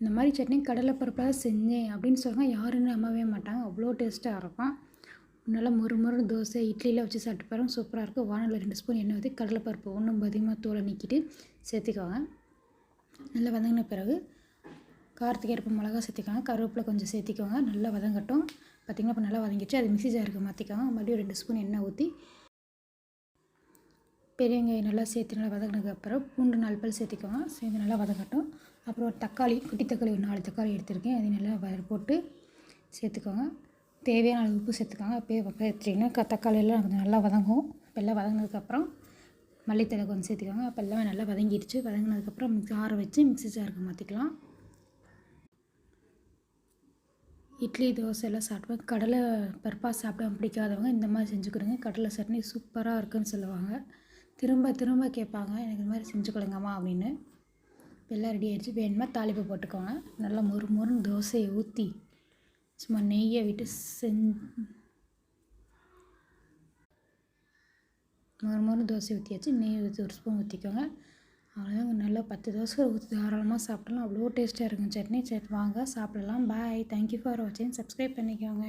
இந்த மாதிரி சட்னி கடலைப்பருப்பாக செஞ்சேன் அப்படின்னு சொல்லுவாங்க யாரும் நம்பவே மாட்டாங்க. அவ்வளோ டேஸ்ட்டாக இருக்கும். நல்லா மொறு மொறுன்னு தோசை இட்லியில் வச்சு சாப்பிட்டு பாருங்க சூப்பராக இருக்கும். வானலில் ரெண்டு ஸ்பூன் எண்ணெய் ஊற்றி கடலைப்பருப்பு ஒன்றும் அதிகமாக தோலை நீக்கிட்டு சேர்த்துக்கோங்க. நல்லா வதங்கின பிறகு காரத்துக்கு ஏற்ப மிளகா சேர்த்துக்கோங்க. கருவேப்பிலை கொஞ்சம் சேர்த்திக்கோங்க. நல்லா வதங்கட்டும். பார்த்திங்கன்னா இப்போ நல்லா வதங்கிடுச்சு. அது மிக்சி ஜாருக்கு மாற்றிக்கோங்க மறுபடியும் ரெண்டு ஸ்பூன் எண்ணெய் ஊற்றி பெரிய வெங்காயம் நல்லா சேர்த்து நல்லா வதங்கினதுக்கப்புறம் பூண்டு நாலு பல் சேர்த்துக்குவோம். சேர்த்து நல்லா வதங்கட்டும் அப்புறம் ஒரு தக்காளி குட்டி தக்காளி ஒரு நாலு தக்காளி எடுத்திருக்கேன். அதையும் நல்லா வர போட்டு சேர்த்துக்கோங்க. தேவையான அளவு உப்பு சேர்த்துக்கோங்க. அப்போயே வச்சிட்டிங்கன்னா தக்காளியெல்லாம் கொஞ்சம் நல்லா வதங்கும். இப்போ எல்லாம் வதங்கினதுக்கப்புறம் மல்லித்தலை கொஞ்சம் சேர்த்துக்கோங்க. அப்போ எல்லாமே நல்லா வதங்கிடுச்சு. வதங்கினதுக்கப்புறம் மிக்ஸி ஆற வச்சு மிக்ஸி ஜாருக்கு மாற்றிக்கலாம் இட்லி தோசை எல்லாம் சாப்பிடுவேன். கடலை பருப்பாக சாப்பிட பிடிக்காதவங்க இந்த மாதிரி செஞ்சு கொடுங்க. கடலை சட்னி சூப்பராக இருக்குன்னு சொல்லுவாங்க. திரும்ப திரும்ப கேட்பாங்க எனக்கு இந்த மாதிரி செஞ்சு கொடுங்கம்மா அப்படின்னு. எல்லாம் ரெடி ஆகிடுச்சு வேணுமா தாளிப்பு போட்டுக்கோங்க. நல்லா மொறு மொறுன்னு தோசையை ஊற்றி சும்மா நெய்யை விட்டு செஞ் மொறு மொறு தோசை ஊற்றியாச்சு நெய் ஊற்றி ஒரு ஸ்பூன் ஊற்றிக்கோங்க அவ்வளோதான் நல்லா பத்து தோசை ஊற்றி தாராளமாக சாப்பிடலாம். அவ்வளோ டேஸ்ட்டாக இருக்கும் சட்னி சரி வாங்க. சாப்பிடலாம். பாய் தேங்க்யூ ஃபார் வாட்சிங் சப்ஸ்கிரைப் பண்ணிக்கோங்க.